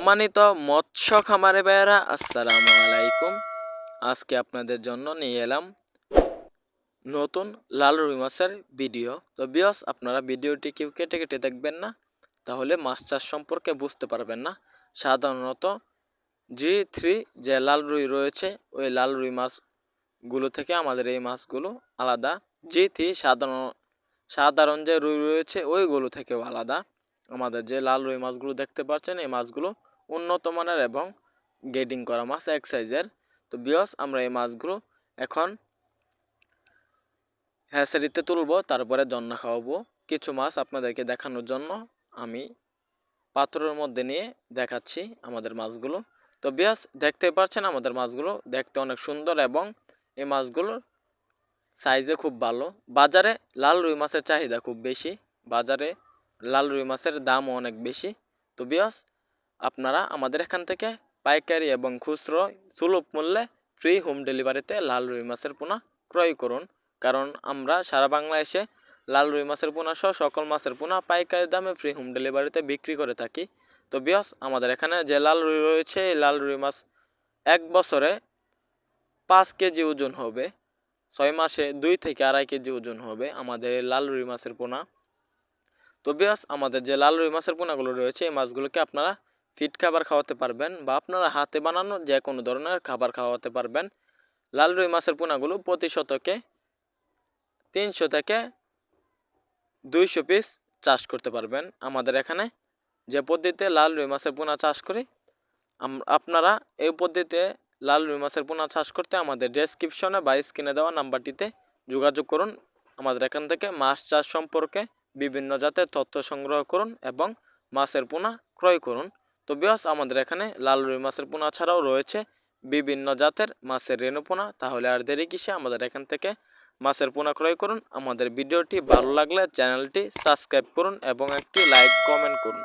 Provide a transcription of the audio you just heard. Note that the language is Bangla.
সম্মানিত মৎস্য খামারে ভাইয়েরা, আসসালামু আলাইকুম। আজকে আপনাদের জন্য নিয়ে এলাম নতুন লাল রুই মাছের ভিডিও। তো বিয়স আপনারা ভিডিওটি কেউ কেটে কেটে দেখবেন না, তাহলে মাছ চাষ সম্পর্কে বুঝতে পারবেন না। সাধারণত জি থ্রি যে লাল রুই রয়েছে, ওই লাল রুই মাছগুলো থেকে আমাদের এই মাছগুলো আলাদা। জি থ্রি সাধারণ সাধারণ যে রুই রয়েছে, ওইগুলো থেকেও আলাদা। আমাদের যে লাল রুই মাছগুলো দেখতে পাচ্ছেন, এই মাছগুলো উন্নত মানের এবং গেডিং করা মাছ এক সাইজের তো বিয়স আমরা এই মাছগুলো এখন হ্যাসারিতে তুলব, তারপরে জন্না খাওয়াবো। কিছু মাছ আপনাদেরকে দেখানোর জন্য আমি পাত্রের মধ্যে নিয়ে দেখাচ্ছি আমাদের মাছগুলো। তো বিয়াস দেখতে পাচ্ছেন আমাদের মাছগুলো দেখতে অনেক সুন্দর এবং এই মাছগুলোর সাইজে খুব ভালো। বাজারে লাল রুই মাছের চাহিদা খুব বেশি। বাজারে লাল রুই মাছের দামও অনেক বেশি। তো বিয়স আপনারা আমাদের এখান থেকে পাইকারি এবং খুচরো সুলভ মূল্যে ফ্রি হোম ডেলিভারিতে লাল রুই মাছের পোনা ক্রয় করুন। কারণ আমরা সারা বাংলাদেশে লাল রুই মাছের পোনা সহ সকল মাছের পোনা পাইকারি দামে ফ্রি হোম ডেলিভারিতে বিক্রি করে থাকি। তো বিয়স আমাদের এখানে যে লাল রুই রয়েছে, এই লাল রুই মাছ এক বছরে পাঁচ কেজি ওজন হবে, ছয় মাসে দুই থেকে আড়াই কেজি ওজন হবে আমাদের লাল রুই মাছের পোনা। তো বিয়াস আমাদের যে লাল রুই মাছের পোনাগুলো রয়েছে, এই মাছগুলোকে আপনারা ফিট খাবার খাওয়াতে পারবেন বা আপনারা হাতে বানানো যে কোনো ধরনের খাবার খাওয়াতে পারবেন। লাল রুই মাছের পোনাগুলো প্রতি শতকে তিনশো থেকে দুইশো পিস চাষ করতে পারবেন। আমাদের এখানে যে পদ্ধতিতে লাল রুই মাছের পোনা চাষ করি আপনারা এই পদ্ধতিতে লাল রুই মাছের পোনা চাষ করতে আমাদের ডেসক্রিপশনে বা স্ক্রিনে দেওয়া নাম্বারটিতে যোগাযোগ করুন। আমাদের এখান থেকে মাছ চাষ সম্পর্কে বিভিন্ন জাতের তথ্য সংগ্রহ করুন এবং মাছের পোনা ক্রয় করুন। তো বেহস আমাদের এখানে লাল রুই মাছের পোনা ছাড়াও রয়েছে বিভিন্ন জাতের মাছের রেণু পোনা। তাহলে আর দেরি কিসে, আমাদের এখান থেকে মাছের পোনা ক্রয় করুন। আমাদের ভিডিওটি ভালো লাগলে চ্যানেলটি সাবস্ক্রাইব করুন এবং একটি লাইক, কমেন্ট করুন।